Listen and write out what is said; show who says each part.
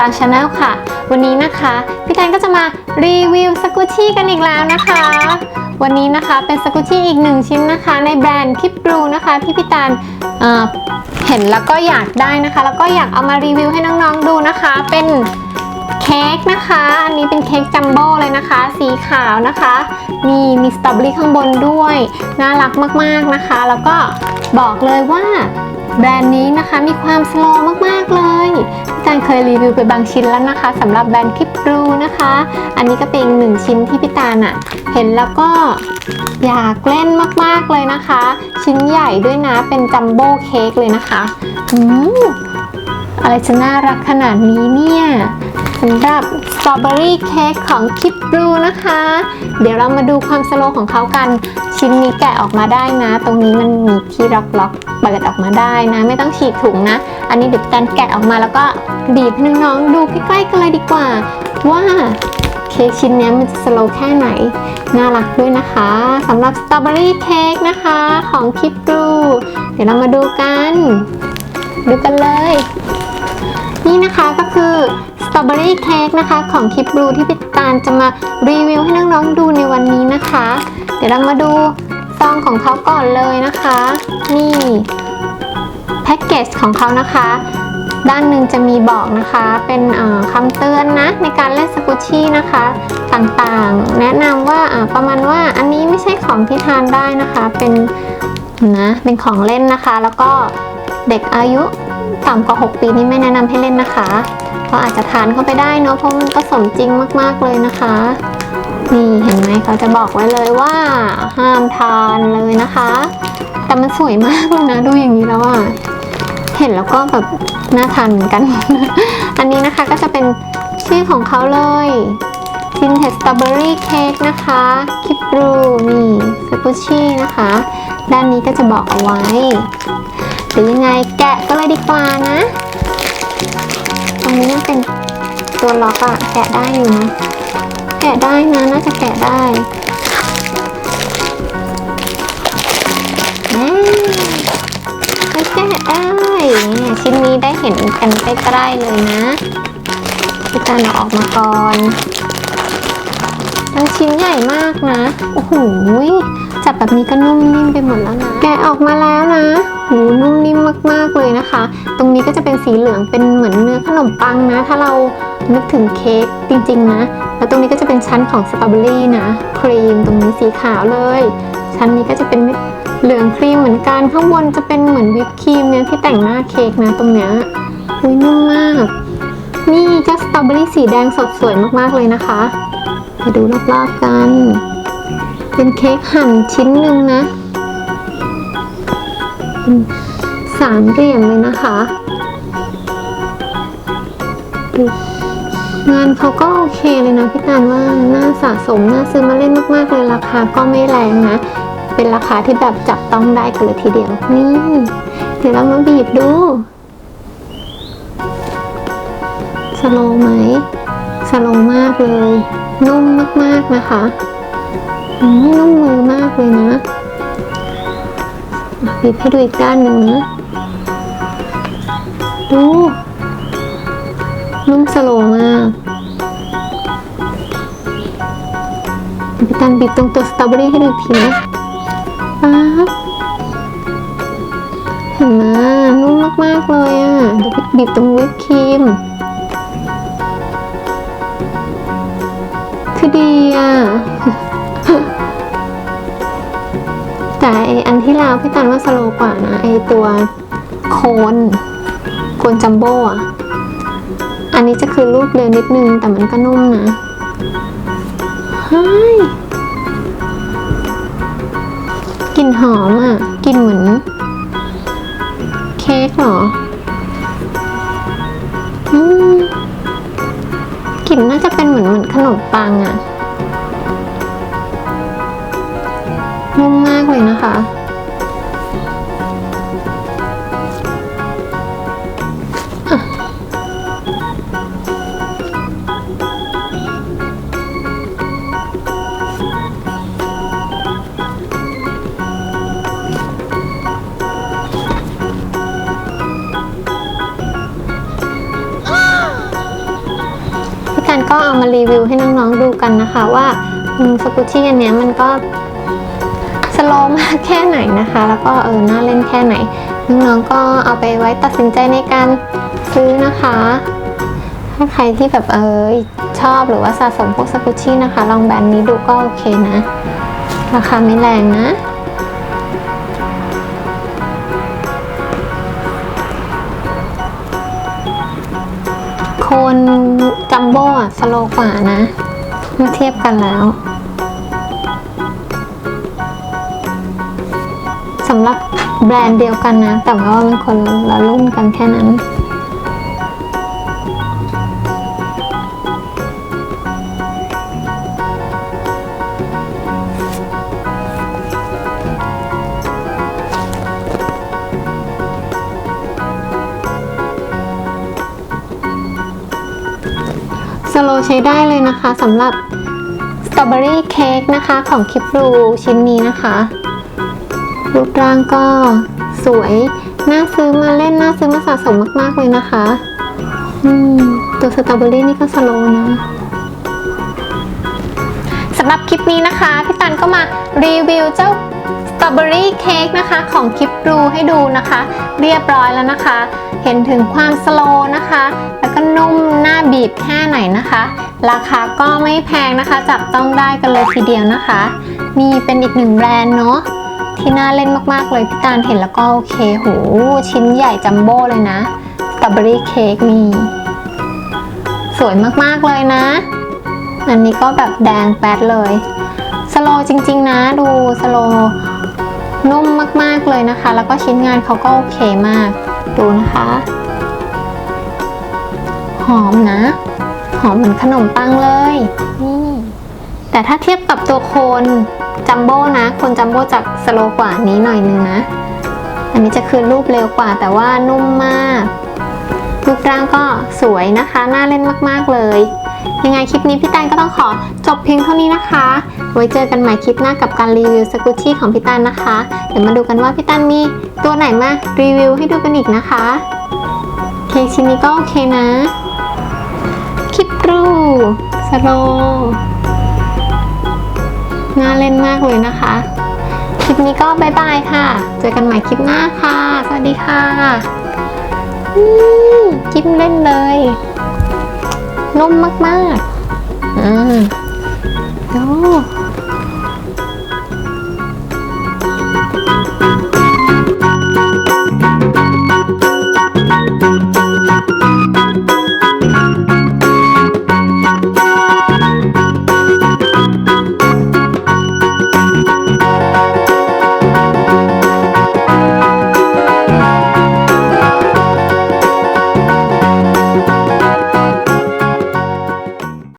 Speaker 1: ตางชาแนลค่ะ วันนี้นะคะ พี่แทนก็จะมารีวิวสกุชี่กันอีกแล้วนะคะ วันนี้นะคะเป็นสกุชี่อีกหนึ่งชิ้นนะคะ ในแบรนด์คิปบรูนะคะที่พี่แตนเเห็นแล้วก็อยากได้นะคะ แล้วก็อยากเอามารีวิวให้น้องๆดูนะคะ เป็น เค้กนะคะ อันนี้เป็นเค้กจัมโบ้เลยนะคะ สีขาวนะคะ มีมีสตรอเบอรี่ข้างบนด้วย น่ารักมากๆนะคะ แล้วก็บอกเลยว่าแบรนด์นี้นะคะมีความสโลว์มากๆเลยพี่ตาลเคยรีวิวไปบางชิ้นแล้วนะคะสำหรับแบรนด์คิปรูนะคะ อันนี้ก็เป็นหนึ่งชิ้นที่พี่ตาลอะเห็นแล้วก็อยากเล่นมากๆเลยนะคะ ชิ้นใหญ่ด้วยนะเป็นจัมโบ้เค้กเลยนะคะอืมอะไรจะน่ารักขนาดนี้เนี่ย สำหรับสตรอเบอรี่เค้กของคิปรูนะคะ เดี๋ยวเรามาดูความสโลของเขากัน ชิ้นนี้แกะออกมาได้นะ ตรงนี้มันมีที่ล็อกล็อกเปิดออกมาได้นะ ไม่ต้องฉีกถุงนะ อันนี้เดี๋ยวแตนแกะออกมาแล้วก็บีบให้น้องๆดูใกล้ๆกันเลยดีกว่า ว่าเค้กชิ้นนี้มันจะสโลแค่ไหน น่ารักด้วยนะคะสำหรับสตรอเบอรี่เค้กนะคะของคิปรูเดี๋ยวเรามาดูกัน ดูกันเลย นี่นะคะก็คือ ตรอเบอรี่เค้กนะคะ ของคิปบลูที่พี่ตาลจะมารีวิวให้น้องๆดูในวันนี้นะคะ เดี๋ยวเรามาดูซองของเขาก่อนเลยนะคะ นี่แพ็กเกจของเขานะคะ ด้านหนึ่งจะมีบอกนะคะ เป็นคำเตือนนะในการเล่นสกุชชี่นะคะ ต่างๆ แนะนำว่าประมาณว่าอันนี้ไม่ใช่ของที่ทานได้นะคะ เป็นนะเป็นของเล่นนะคะ แล้วก็เด็กอายุ ต่ำกว่า 6 ปีนี่ไม่แนะนำให้เล่นนะคะ เพราะอาจจะทานเข้าไปได้เนาะเพราะมันก็สมจริงมากๆเลยนะคะ นี่เห็นไหมเขาจะบอกไว้เลยว่า ห้ามทานเลยนะคะ แต่มันสวยมากเลยนะดูอย่างนี้แล้วอะเห็นแล้วก็แบบน่าทานเหมือนกัน อันนี้นะคะก็จะเป็นชื่อของเขาเลยทินเทสตรอเบอรี่เค้กนะคะ คิปรูนี่สกุชชี่นะคะ ด้านนี้ก็จะบอกเอาไว้ รือยังไงแกะก็เลยดีกว่านะ ตรงนี้มันเป็นตัวล็อกอะแกะได้อยู่นะแกะได้นะน่าจะแกะได้อ่าไม่แกะได้เนี่ยชิ้นนี้ได้เห็นกันใกล้ๆเลยนะพี่ตาลเอาออกมาก่อนมันชิ้นใหญ่มากนะ โอ้โหจับแบบนี้ก็นุ่มนิ่มไปหมดแล้วนะ แกะออกมาแล้วนะ หูนุ่มนิ่มมากๆเลยนะคะ ตรงนี้ก็จะเป็นสีเหลืองเป็นเหมือนเนื้อขนมปังนะ ถ้าเรานึกถึงเค้กจริงๆนะ แล้วตรงนี้ก็จะเป็นชั้นของสตรอเบอรี่นะ ครีมตรงนี้สีขาวเลย ชั้นนี้ก็จะเป็นเหลืองครีมเหมือนกัน ข้างบนจะเป็นเหมือนวิปครีมเนี่ยที่แต่งหน้าเค้กนะตรงเนี้ยอุ้ยนุ่มมาก นี่เจ้าสตรอเบอรี่สีแดงสดสวยมากๆเลยนะคะมาดูรอบๆกัน เป็นเค้กหั่นชิ้นหนึ่งนะ เป็นสามเหลี่ยมเลยนะคะงานเขาก็โอเคเลยนะพี่ตาลว่าน่าสะสมน่าซื้อมาเล่นมากๆเลยราคาก็ไม่แรงนะ เป็นราคาที่แบบจับต้องได้กันเลยทีเดียวนี่เดี๋ยวเรามาบีบดูสโลไหมสโลมากเลย นุ่มมากๆนะคะอืมนุ่มมือมากเลยนะ บีบให้ดูอีกด้านหนึ่งนะ ดูนุ่มสโลมากพี่ตันบีบตรงตัวสตรอเบอรี่ให้ดูอีกทีนะป๊าเห็นไหมนุ่มมากๆเลยอะเดี๋ยวบีบตรงวิปครีมคือดีอะ แต่ไออันที่แล้วพี่ตันว่าสโลกว่านะไอตัวโคนโคนจัมโบ้อะอันนี้จะคือรูปเร็วนิดนึง แต่มันก็นุ่มนะเฮ้ยกลิ่นหอมอะกลิ่นเหมือน เค้กเหรออืมกลิ่นน่าจะเป็นเหมือนเหมือนขนมปังอะนุ่มมา นะคะอะก็เอามารีวิวให้น้องๆดูกันนะคะว่าสกุชชี่อันเนี้ยมันก็ สโลมากแค่ไหนนะคะ แล้วก็เออน่าเล่นแค่ไหน น้องๆก็เอาไปไว้ตัดสินใจในการซื้อนะคะถ้าใครที่แบบเออชอบหรือว่าสะสมพวกสกุชชี่นะคะ ลองแบรนด์นี้ดูก็โอเคนะ ราคาไม่แรงนะคนจัมโบ้สโลกว่านะเมื่อเทียบกันแล้ว สำหรับแบรนด์เดียวกันนะ แต่ว่ามันคนละรุ่นกันแค่นั้น สโลใช้ได้เลยนะคะสำหรับสตรอเบอรี่เค้กนะคะของคิปรูชิ้นนี้นะคะ รูปร่างก็สวย น่าซื้อมาเล่น น่าซื้อมาสะสมมากๆเลยนะคะ อืม ตัวสตรอเบอรี่นี่ก็สโลนะสำหรับคลิปนี้นะคะ พี่ตันก็มารีวิวเจ้าสตรอเบอรี่เค้กนะคะ ของคลิปรูให้ดูนะคะ เรียบร้อยแล้วนะคะ เห็นถึงความสโลนะคะ แล้วก็นุ่มหน้าบีบแค่ไหนนะคะ ราคาก็ไม่แพงนะคะ จับต้องได้กันเลยทีเดียวนะคะ นี่เป็นอีกหนึ่งแบรนด์เนาะ ที่น่าเล่นมากๆเลยพี่ตาลเห็นแล้วก็โอเคโหชิ้นใหญ่จัมโบ้เลยนะสตรอเบอรี่เค้กนี่สวยมากๆเลยนะ อันนี้ก็แบบแดงแป๊ดเลยสโลจริง ๆ นะดูสโลนุ่มมากๆเลยนะคะ แล้วก็ชิ้นงานเขาก็โอเคมาก ดูนะคะ หอมนะ หอมเหมือนขนมปังเลยนี่ แต่ถ้าเทียบกับตัวโคนจัมโบ้นะโคนจัมโบ้จะสโลกว่านี้หน่อยนึงนะ อันนี้จะคืนรูปเร็วกว่าแต่ว่านุ่มมากรูปร่างก็สวยนะคะ น่าเล่นมากๆเลย ยังไงคลิปนี้พี่ตันก็ต้องขอจบเพียงเท่านี้นะคะ ไว้เจอกันใหม่คลิปหน้ากับการรีวิวสกุชี่ของพี่ตันนะคะ เดี๋ยวมาดูกันว่าพี่ตันมีตัวไหนมารีวิวให้ดูกันอีกนะคะเคชิ้นนี้ก็โอเคนะ คลิปรูสโล น่าเล่นมากเลยนะคะ คลิปนี้ก็บายบายค่ะ เจอกันใหม่คลิปหน้าค่ะ สวัสดีค่ะอืมจิ้มเล่นเลย นุ่มมากๆ อืมดู